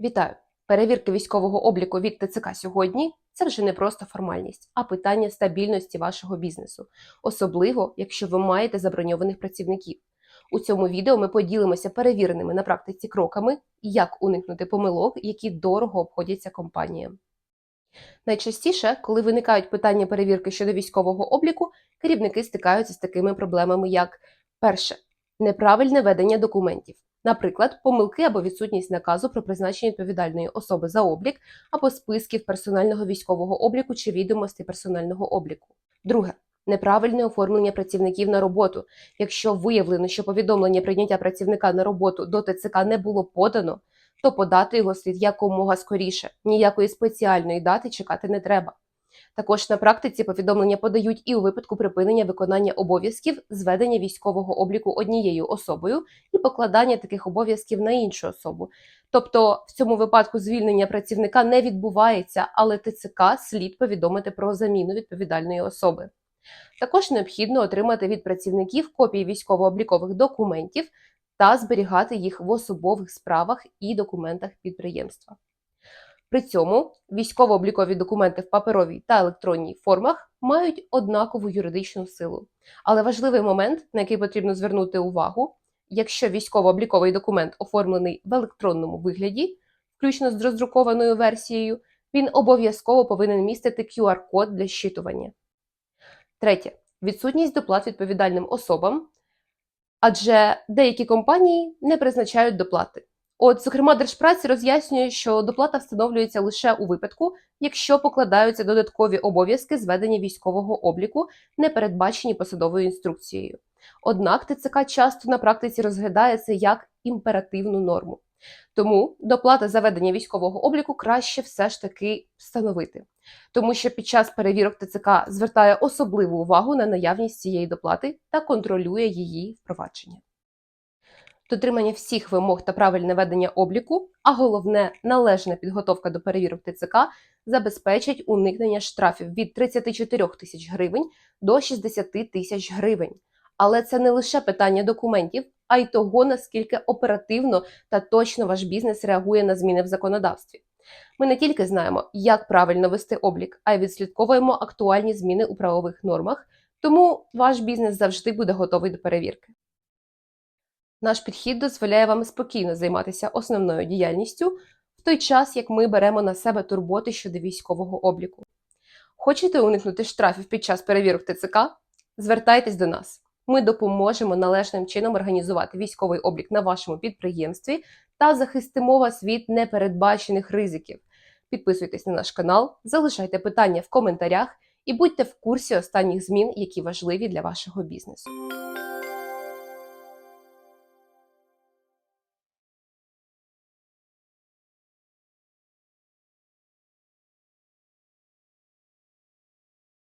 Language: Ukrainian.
Вітаю! Перевірки військового обліку від ТЦК сьогодні це вже не просто формальність, а питання стабільності вашого бізнесу, особливо якщо ви маєте заброньованих працівників. У цьому відео ми поділимося перевіреними на практиці кроками, як уникнути помилок, які дорого обходяться компаніям. Найчастіше, коли виникають питання перевірки щодо військового обліку, керівники стикаються з такими проблемами, як перше неправильне ведення документів. Наприклад, помилки або відсутність наказу про призначення відповідальної особи за облік або списків персонального військового обліку чи відомостей персонального обліку. Друге неправильне оформлення працівників на роботу. Якщо виявлено, що повідомлення прийняття працівника на роботу до ТЦК не було подано, то подати його слід якомога скоріше. Ніякої спеціальної дати чекати не треба. Також на практиці повідомлення подають і у випадку припинення виконання обов'язків зведення військового обліку однією особою покладання таких обов'язків на іншу особу. Тобто в цьому випадку звільнення працівника не відбувається, але ТЦК слід повідомити про заміну відповідальної особи. Також необхідно отримати від працівників копії військово-облікових документів та зберігати їх в особових справах і документах підприємства. При цьому військово-облікові документи в паперовій та електронній формах мають однакову юридичну силу. Але важливий момент, на який потрібно звернути увагу, якщо військово-обліковий документ оформлений в електронному вигляді, включно з роздрукованою версією, він обов'язково повинен містити QR-код для щитування. Третє відсутність доплат відповідальним особам, адже деякі компанії не призначають доплати. От, зокрема, Держпраці роз'яснює, що доплата встановлюється лише у випадку, якщо покладаються додаткові обов'язки зведення військового обліку, не передбачені посадовою інструкцією. Однак ТЦК часто на практиці розглядає це як імперативну норму. Тому доплата за ведення військового обліку краще все ж таки встановити, тому що під час перевірок ТЦК звертає особливу увагу на наявність цієї доплати та контролює її впровадження дотримання всіх вимог та правильне ведення обліку, а головне належна підготовка до перевірок ТЦК забезпечать уникнення штрафів від 34 тисяч гривень до 60 тисяч гривень. Але це не лише питання документів, а й того, наскільки оперативно та точно ваш бізнес реагує на зміни в законодавстві. Ми не тільки знаємо, як правильно вести облік, а й відслідковуємо актуальні зміни у правових нормах, тому ваш бізнес завжди буде готовий до перевірки. Наш підхід дозволяє вам спокійно займатися основною діяльністю в той час, як ми беремо на себе турботи щодо військового обліку. Хочете уникнути штрафів під час перевірок ТЦК? Звертайтесь до нас. Ми допоможемо належним чином організувати військовий облік на вашому підприємстві та захистимо вас від непередбачених ризиків. Підписуйтесь на наш канал, залишайте питання в коментарях і будьте в курсі останніх змін, які важливі для вашого бізнесу.